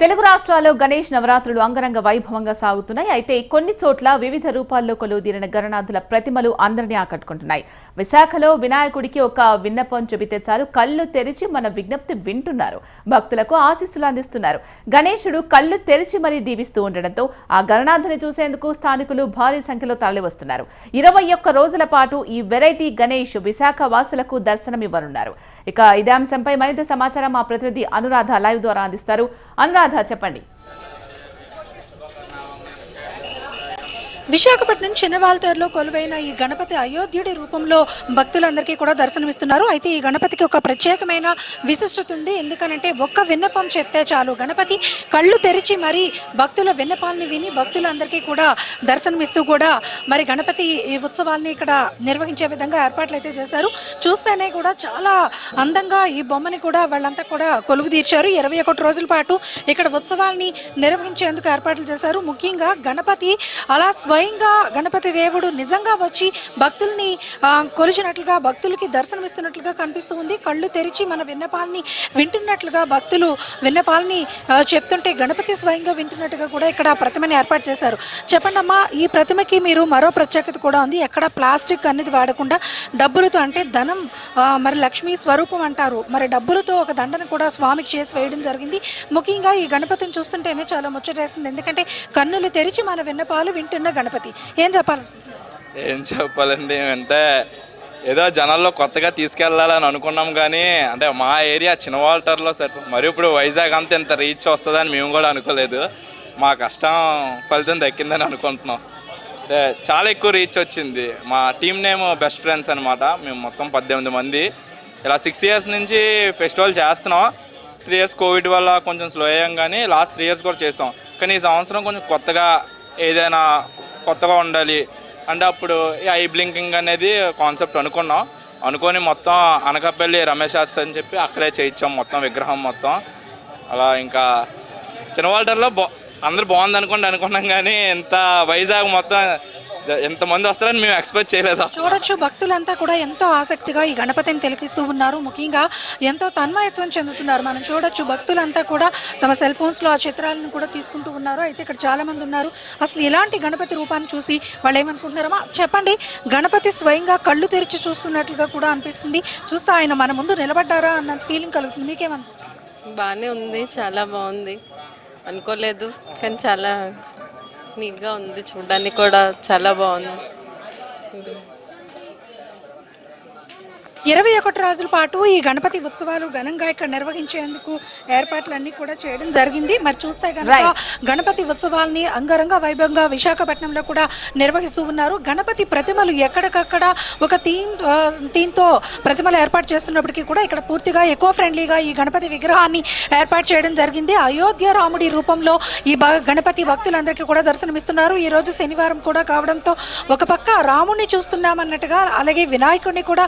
తెలుగు రాష్ట్రాల్లో గణేష్ నవరాత్రులు అంగరంగ వైభవంగా సాగుతున్నాయి. అయితే కొన్ని చోట్ల వివిధ రూపాల్లో కొలువుదీరిన గణనాథుల ప్రతిమలు అందరినీ ఆకట్టుకుంటున్నాయి. విశాఖలో వినాయకుడికి ఒక విన్నపం చెబితే చాలు. కళ్ళు తెరిచి మన విజ్ఞప్తి వింటున్నారు. భక్తులకు ఆశీస్సులు అందిస్తున్నారు. గణేశుడు కళ్ళు తెరిచి మరీ దీవిస్తూ ఉండడంతో ఆ గణనాథుని చూసేందుకు స్థానికులు భారీ సంఖ్యలో తరలివస్తున్నారు. ఇరవై ఒక్క రోజుల పాటు ఈ వెరైటీ గణేష్ విశాఖ వాసులకు దర్శనమివ్వనున్నారు. ఇక ఇదే అంశంపై మరింత సమాచారం మా ప్రతినిధి అనురాధ లైవ్ ద్వారా అందిస్తారు. అనురాధ కథ చెప్పండి. విశాఖపట్నం చిన్నవాల్తేరులో కొలువైన ఈ గణపతి అయోధ్యుడి రూపంలో భక్తులందరికీ కూడా దర్శనమిస్తున్నారు. అయితే ఈ గణపతికి ఒక ప్రత్యేకమైన విశిష్టత ఉంది ఎందుకనంటే ఒక్క విన్నపం చెప్తే చాలు. గణపతి కళ్ళు తెరిచి మరి భక్తుల విన్నపాలని విని భక్తులందరికీ కూడా దర్శనమిస్తూ కూడా మరి గణపతి ఈ ఉత్సవాల్ని ఇక్కడ నిర్వహించే విధంగా ఏర్పాట్లు అయితే చేశారు. చూస్తేనే కూడా చాలా అందంగా ఈ బొమ్మని కూడా వాళ్ళంతా కూడా కొలువు తీర్చారు. ఇరవై ఒకటి రోజుల పాటు ఇక్కడ ఉత్సవాల్ని నిర్వహించేందుకు ఏర్పాట్లు చేశారు. ముఖ్యంగా గణపతి అలా స్వయంగా గణపతి దేవుడు నిజంగా వచ్చి భక్తుల్ని కొలిచినట్లుగా భక్తులకి దర్శనమిస్తున్నట్లుగా కనిపిస్తూ ఉంది. కళ్ళు తెరిచి మన విన్నపాలని వింటున్నట్లుగా భక్తులు విన్నపాలని చెప్తుంటే గణపతి స్వయంగా వింటున్నట్టుగా కూడా ఇక్కడ ప్రతిమని ఏర్పాటు చేశారు. చెప్పండి అమ్మా ఈ ప్రతిమకి మీరు మరో ప్రత్యేకత కూడా ఉంది. ఎక్కడ ప్లాస్టిక్ అనేది వాడకుండా డబ్బులతో అంటే ధనం మరి లక్ష్మీ స్వరూపం అంటారు. మరి డబ్బులతో ఒక దండను కూడా స్వామికి చేసి వేయడం జరిగింది. ముఖ్యంగా ఈ గణపతిని చూస్తుంటేనే చాలా ముచ్చటేస్తుంది. ఎందుకంటే కన్నులు తెరిచి మన విన్నపాలు వింటున్న గణపతి. ఏం చెప్పాలి? ఏం చెప్పాలండి అంటే ఏదో జనాల్లో కొత్తగా తీసుకెళ్ళాలని అనుకున్నాం కానీ అంటే మా ఏరియా చిన్న వాల్టర్లో సరే మరి ఇప్పుడు వైజాగ్ అంతా ఇంత రీచ్ వస్తుందని మేము కూడా అనుకోలేదు. మా కష్టం ఫలితం దక్కిందని అనుకుంటున్నాం. అంటే చాలా ఎక్కువ రీచ్ వచ్చింది. మా టీం నేమ్ బెస్ట్ ఫ్రెండ్స్ అనమాట మేము మొత్తం పద్దెనిమిది మంది. ఇలా సిక్స్ ఇయర్స్ నుంచి ఫెస్టివల్ చేస్తున్నాం. త్రీ ఇయర్స్ కోవిడ్ వల్ల కొంచెం స్లో అయ్యాం కానీ లాస్ట్ త్రీ ఇయర్స్ కూడా చేసాం. కానీ ఈ సంవత్సరం కొంచెం కొత్తగా ఏదైనా కొత్తగా ఉండాలి అంటే అప్పుడు ఈ ఐ బ్లింకింగ్ అనేది కాన్సెప్ట్ అనుకున్నాం. అనుకొని మొత్తం అనకాపల్లి రమేష్ ఆర్ట్స్ అని చెప్పి అక్కడే చేయించాం మొత్తం విగ్రహం మొత్తం. అలా ఇంకా చిన్నవాల్టర్లో బా అందరు బాగుంది అనుకోండి అనుకున్నాం కానీ ఇంత వైజాగ్ మొత్తం ఎంతమంది వస్తారని మేము ఎక్స్పెక్ట్ చేయలేదు? చూడొచ్చు భక్తులంతా కూడా ఎంతో ఆసక్తిగా ఈ గణపతిని తిలకిస్తూ ఉన్నారు. ముఖ్యంగా ఎంతో తన్మయత్వం చెందుతున్నారు. మనం చూడొచ్చు భక్తులంతా కూడా తమ సెల్ ఫోన్స్లో ఆ చిత్రాలను కూడా తీసుకుంటూ ఉన్నారు. అయితే ఇక్కడ చాలా మంది ఉన్నారు. అసలు ఇలాంటి గణపతి రూపాన్ని చూసి వాళ్ళు ఏమనుకుంటున్నారమ్మా చెప్పండి గణపతి స్వయంగా కళ్ళు తెరిచి చూస్తున్నట్లుగా కూడా అనిపిస్తుంది. చూస్తే ఆయన మన ముందు నిలబడ్డారా అన్న ఫీలింగ్ కలుగుతుంది. మీకేమనిపిస్తుంది? బాగానే ఉంది చాలా బాగుంది. అనుకోలేదు కానీ చాలా నీట్గా ఉంది. చూడడానికి కూడా చాలా బాగుంది. ఇరవై ఒకటి రోజుల పాటు ఈ గణపతి ఉత్సవాలు ఘనంగా ఇక్కడ నిర్వహించేందుకు ఏర్పాట్లన్నీ కూడా చేయడం జరిగింది. మరి చూస్తే కనుక గణపతి ఉత్సవాల్ని అంగరంగ వైభవంగా విశాఖపట్నంలో కూడా నిర్వహిస్తూ ఉన్నారు. గణపతి ప్రతిమలు ఎక్కడికక్కడ ఒక థీమ్ థీమ్తో ప్రతిమలు ఏర్పాటు చేస్తున్నప్పటికీ కూడా ఇక్కడ పూర్తిగా ఎకో ఫ్రెండ్లీగా ఈ గణపతి విగ్రహాన్ని ఏర్పాటు చేయడం జరిగింది. అయోధ్య రాముడి రూపంలో ఈ గణపతి భక్తులందరికీ కూడా దర్శనమిస్తున్నారు. ఈ రోజు శనివారం కూడా కావడంతో ఒక పక్క రాముడిని చూస్తున్నామన్నట్టుగా అలాగే వినాయకుడిని కూడా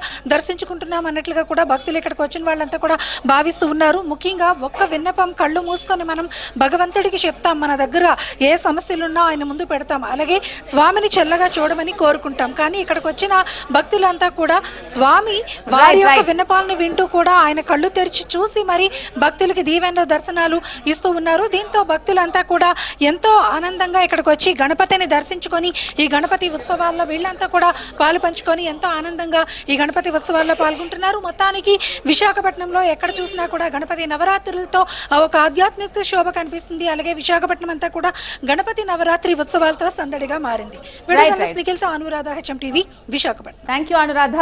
దర్శించుకుంటున్నాం అన్నట్లుగా కూడా భక్తులు ఇక్కడికి వచ్చిన వాళ్ళంతా కూడా భావిస్తూ ఉన్నారు. ముఖ్యంగా ఒక్క విన్నపం కళ్ళు మూసుకొని మనం భగవంతుడికి చెప్తాం మన దగ్గర ఏ సమస్యలున్నా ఆయన ముందు పెడతాం. అలాగే స్వామిని చల్లగా చూడమని కోరుకుంటాం. కానీ ఇక్కడికి వచ్చిన భక్తులంతా కూడా స్వామి వారి యొక్క విన్నపాలను వింటూ కూడా ఆయన కళ్ళు తెరిచి చూసి మరి భక్తులకి దీవెన దర్శనాలు ఇస్తూ ఉన్నారు. దీంతో భక్తులంతా కూడా ఎంతో ఆనందంగా ఇక్కడికి వచ్చి గణపతిని దర్శించుకొని ఈ గణపతి ఉత్సవాల్లో వీళ్ళంతా కూడా పాలు పంచుకొని ఎంతో ఆనందంగా ఈ గణపతి ఉత్సవాల్లో పాల్గొంటున్నారు. మొత్తానికి విశాఖపట్నంలో ఎక్కడ చూసినా కూడా గణపతి నవరాత్రులతో ఒక ఆధ్యాత్మిక శోభ కనిపిస్తుంది. అలాగే విశాఖపట్నం అంతా కూడా గణపతి నవరాత్రి ఉత్సవాలతో సందడిగా మారింది. Anuradha HM TV Visakhapatnam. Thank you Anuradha.